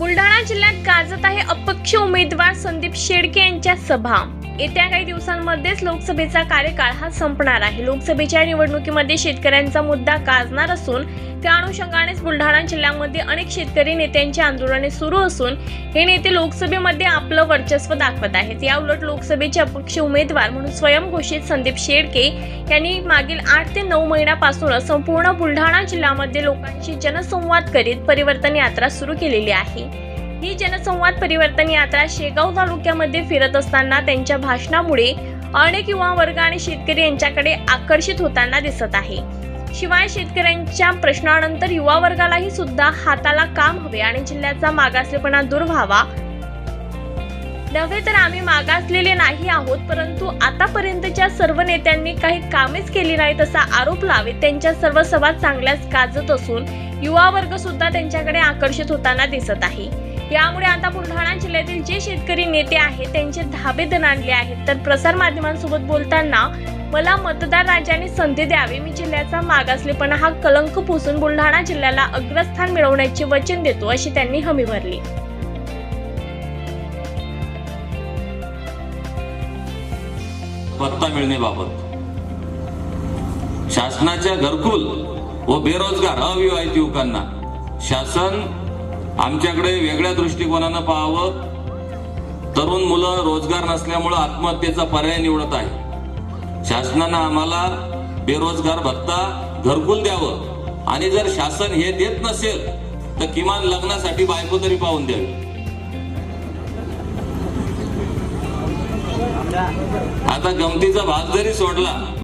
बुलढाणा जिल्ह्यात गाजत आहे अपक्ष उमेदवार संदीप शेडके यांच्या सभा. येत्या काही दिवसांमध्येच लोकसभेचा कार्यकाळ हा संपणार आहे. लोकसभेच्या निवडणुकीमध्ये शेतकऱ्यांचा मुद्दा गाजणार असून त्या अनुषंगानेच बुलढाणा जिल्ह्यामध्ये अनेक शेतकरी नेत्यांची आंदोलने सुरू असून हे नेते लोकसभेमध्ये आपलं वर्चस्व दाखवत आहेत. या उलट लोकसभेचे अपक्ष उमेदवार म्हणून स्वयंघोषित संदीप शेळके यांनी मागील आठ ते नऊ महिन्यापासून संपूर्ण बुलढाणा जिल्ह्यामध्ये लोकांशी जनसंवाद करीत परिवर्तन यात्रा सुरू केलेली आहे. ही जनसंवाद परिवर्तन यात्रा शेगाव तालुक्यामध्ये फिरत असताना त्यांच्या भाषणामुळे अनेक युवा वर्ग आणि शेतकरी यांच्याकडे आकर्षित होताना दिसत आहे. शिवाय शेतकऱ्यांच्या प्रश्नानंतर युवा वर्गालाही सुद्धा हाताला काम हवे आणि जिल्ह्याचा मागासलेपणा दूर व्हावा. नव्हे तर आम्ही मागासलेले नाही आहोत परंतु आतापर्यंतच्या सर्व नेत्यांनी काही कामेच केली नाहीत असा आरोप लावेत त्यांच्या सर्व सभा चांगल्याच गाजत असून युवा वर्ग सुद्धा त्यांच्याकडे आकर्षित होताना दिसत आहे. यामुळे आता बुलढाणा जिल्ह्यातील जे शेतकरी नेते आहेत त्यांचे धाबे दणाणले आहेत. तर प्रसार माध्यमांसोबत बोलताना मला मतदार राजाने संधी द्यावी मी जिल्ह्याचा मागासलेपणा हा कलंक पुसून बुलढाणा जिल्ह्याला अग्रस्थान मिळवण्याचे वचन देतो अशी त्यांनी हमी भरली. पत्ता मिळण्याबाबत. शासनाच्या घरकुल व बेरोजगार अविवाहित युवकांना शासन आमच्याकडे वेगळ्या दृष्टिकोनानं पाहावं. तरुण मुलं रोजगार नसल्यामुळं आत्महत्येचा पर्याय निवडत आहे. शासनानं आम्हाला बेरोजगार भत्ता घरकुल द्यावं. आणि जर शासन हे देत नसेल तर किमान लग्नासाठी बायको तरी पाहून द्यावी. आता गमतीचा भाग जरी सोडला